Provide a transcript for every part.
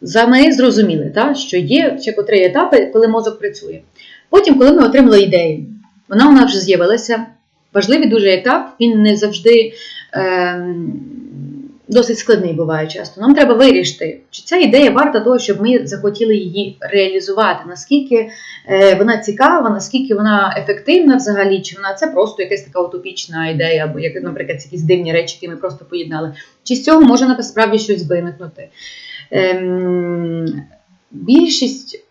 за ми зрозуміли, та, що є ще котрі етапи, коли мозок працює. Потім, коли ми отримали ідею, вона у нас вже з'явилася. Важливий дуже етап, він не завжди ем, досить складний буває часто. Нам треба вирішити, чи ця ідея варта того, щоб ми захотіли її реалізувати, наскільки е, вона цікава, наскільки вона ефективна взагалі, чи вона це просто якась така утопічна ідея, або як, наприклад, якісь дивні речі, які ми просто поєднали. Чи з цього може насправді щось виникнути? Ем, більшість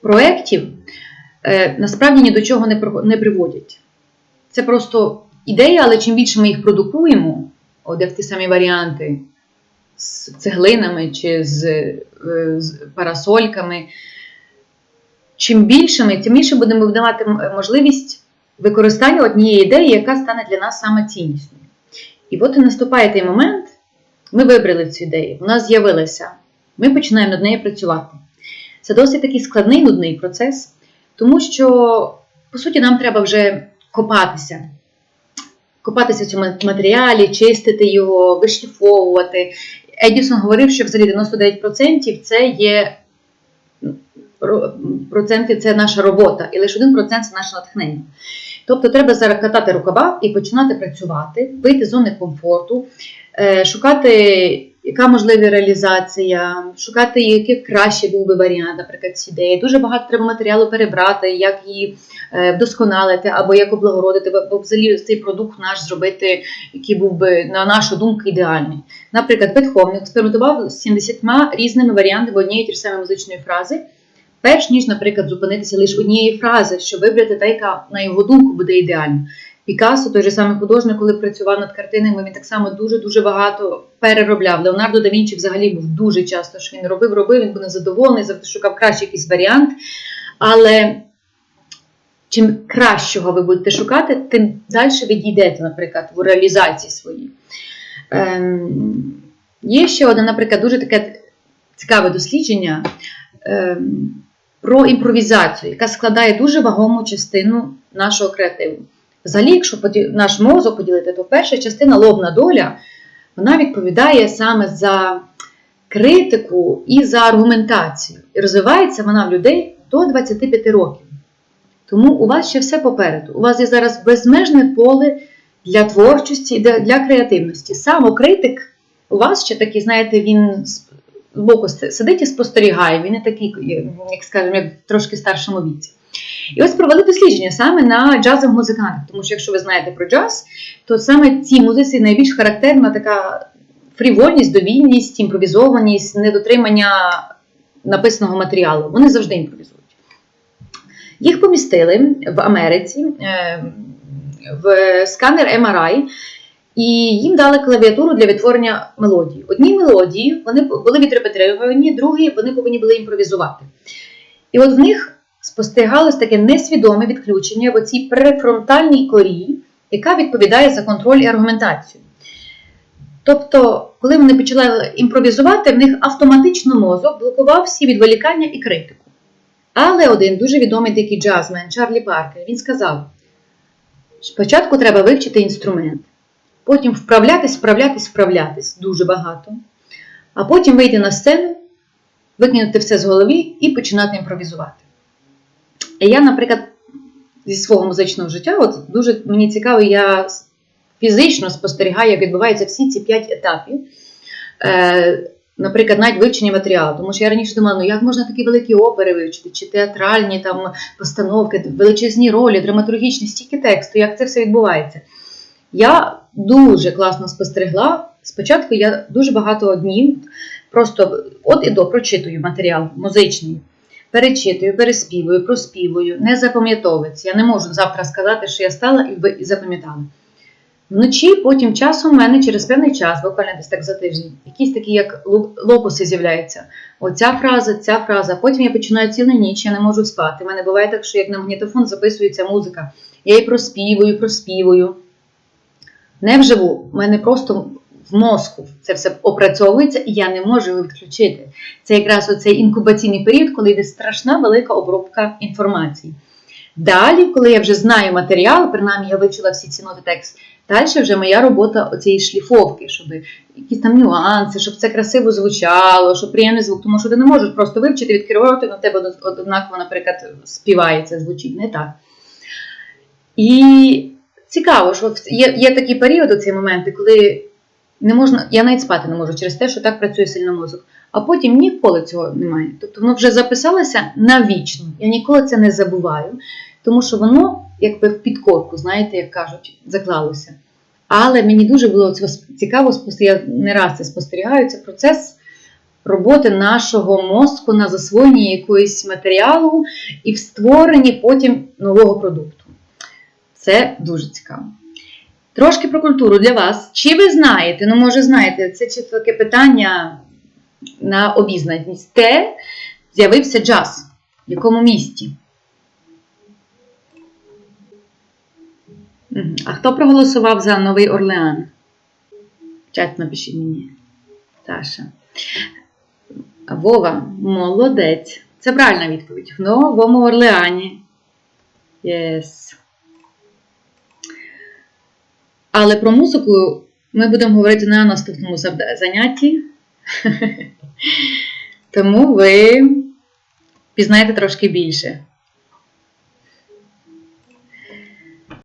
проєктів е, насправді ні до чого не, приводять. Це просто ідея, але чим більше ми їх продукуємо, от як ті самі варіанти з цеглинами чи з, е, з парасольками, чим більше ми, тим більше будемо давати можливість використання однієї ідеї, яка стане для нас саме ціннісною. І от і наступає той момент, ми вибрали цю ідею, вона з'явилася, ми починаємо над нею працювати. Це досить такий складний, нудний процес, тому що, по суті, нам треба вже копатися. Копатися в цьому матеріалі, чистити його, вишліфовувати. Едісон говорив, що взагалі 99% це є проценти це наша робота, і лише 1% це наше натхнення. Тобто треба зараз катати рукава і починати працювати, вийти з зони комфорту, шукати, яка можлива реалізація, шукати, який краще був би варіант, наприклад, ці ідеї. Дуже багато треба матеріалу перебрати, як її е, вдосконалити, або як облагородити, або взагалі цей продукт наш зробити, який був би, на нашу думку, ідеальний. Наприклад, Бетховен експериментував з 70 різними варіантами однієї ті ж самої музичної фрази. Перш ніж, наприклад, зупинитися лише однієї фрази, щоб вибрати та, яка, на його думку, буде ідеальна. Пікассо, той же самий художник, коли працював над картинами, він так само дуже-дуже багато переробляв. Леонардо да Вінчі взагалі був дуже часто, що він робив, робив, він був незадоволений, завжди шукав краще якийсь варіант. Але чим кращого ви будете шукати, тим далі ви дійдете, наприклад, в реалізації своїй. Ем, є ще одне, наприклад, дуже таке цікаве дослідження ем, про імпровізацію, яка складає дуже вагому частину нашого креативу. Взагалі, якщо наш мозок поділити, то перша частина лобна доля вона відповідає саме за критику і за аргументацію. І розвивається вона в людей до 25 років. Тому у вас ще все попереду. У вас є зараз безмежне поле для творчості для креативності. Самокритик у вас ще такий, знаєте, він з боку сидить і спостерігає, він не такий, як скажімо, як трошки старшому віці. І ось провели дослідження саме на джазових музикантах, тому що якщо ви знаєте про джаз, то саме цій музиці найбільш характерна така фрівольність, довільність, імпровізованість, недотримання написаного матеріалу. Вони завжди імпровізують. Їх помістили в Америці е, в сканер MRI, і їм дали клавіатуру для відтворення мелодії. Одні мелодії вони були відрепетировані, другі вони повинні були імпровізувати. І от в них спостерігалось таке несвідоме відключення в оцій префронтальній корі, яка відповідає за контроль і аргументацію. Тобто, коли вони почали імпровізувати, в них автоматично мозок блокував всі відволікання і критику. Але один дуже відомий такий джазмен Чарлі Паркер, він сказав: спочатку треба вивчити інструмент, потім вправлятись, вправлятись, вправлятись дуже багато, а потім вийти на сцену, викинути все з голови і починати імпровізувати. Я, наприклад, зі свого музичного життя, от дуже мені цікаво, я фізично спостерігаю, як відбуваються всі ці п'ять етапів. Е, наприклад, навіть вивчення матеріалу. Тому що я раніше думала, ну як можна такі великі опери вивчити, чи театральні там постановки, величезні ролі, драматургічні, стільки тексту, як це все відбувається. Я дуже класно спостерегла. Спочатку я дуже багато днів просто от і до прочитую матеріал музичний. Перечитую, переспівую, проспівую, не запам'ятовується. Я не можу завтра сказати, що я стала і запам'ятала. Вночі, потім часом в мене через певний час, буквально десь так за тиждень, якісь такі, як лопуси з'являються. Оця фраза, ця фраза. Потім я починаю цілу ніч, я не можу спати. У мене буває так, що як на магнітофон записується музика. Я її проспівую, проспівую. Не вживу, в мене просто в мозку це все опрацьовується, і я не можу його відключити. Це якраз оцей інкубаційний період, коли йде страшна велика обробка інформації. Далі, коли я вже знаю матеріал, принаймні я вивчила всі ці ноти текст, Далі вже моя робота оцієї шліфовки, щоб якісь там нюанси, щоб це красиво звучало, щоб приємний звук. Тому що ти не можеш просто вивчити, відкривати, на тебе однаково, наприклад, співається, звучить не так. І цікаво, що є, є такі періоди, ці моменти, коли не можна, я навіть спати не можу через те, що так працює сильно мозок. А потім ніколи цього немає. Тобто воно вже записалося навічно. Я ніколи це не забуваю, тому що воно якби в підкорку, знаєте, як кажуть, заклалося. Але мені дуже було цікаво, я не раз це спостерігаю, це процес роботи нашого мозку на засвоєнні якогось матеріалу і в створенні потім нового продукту. Це дуже цікаво. Трошки про культуру для вас. Чи ви знаєте, ну може знаєте, це таке питання на обізнаність. Де з'явився джаз? В якому місті? А хто проголосував за Новий Орлеан? Чат напишіть мені. Саша. Вова, молодець. Це правильна відповідь. В Новому Орлеані. Yes. Але про музику ми будемо говорити на наступному занятті. Тому ви пізнаєте трошки більше.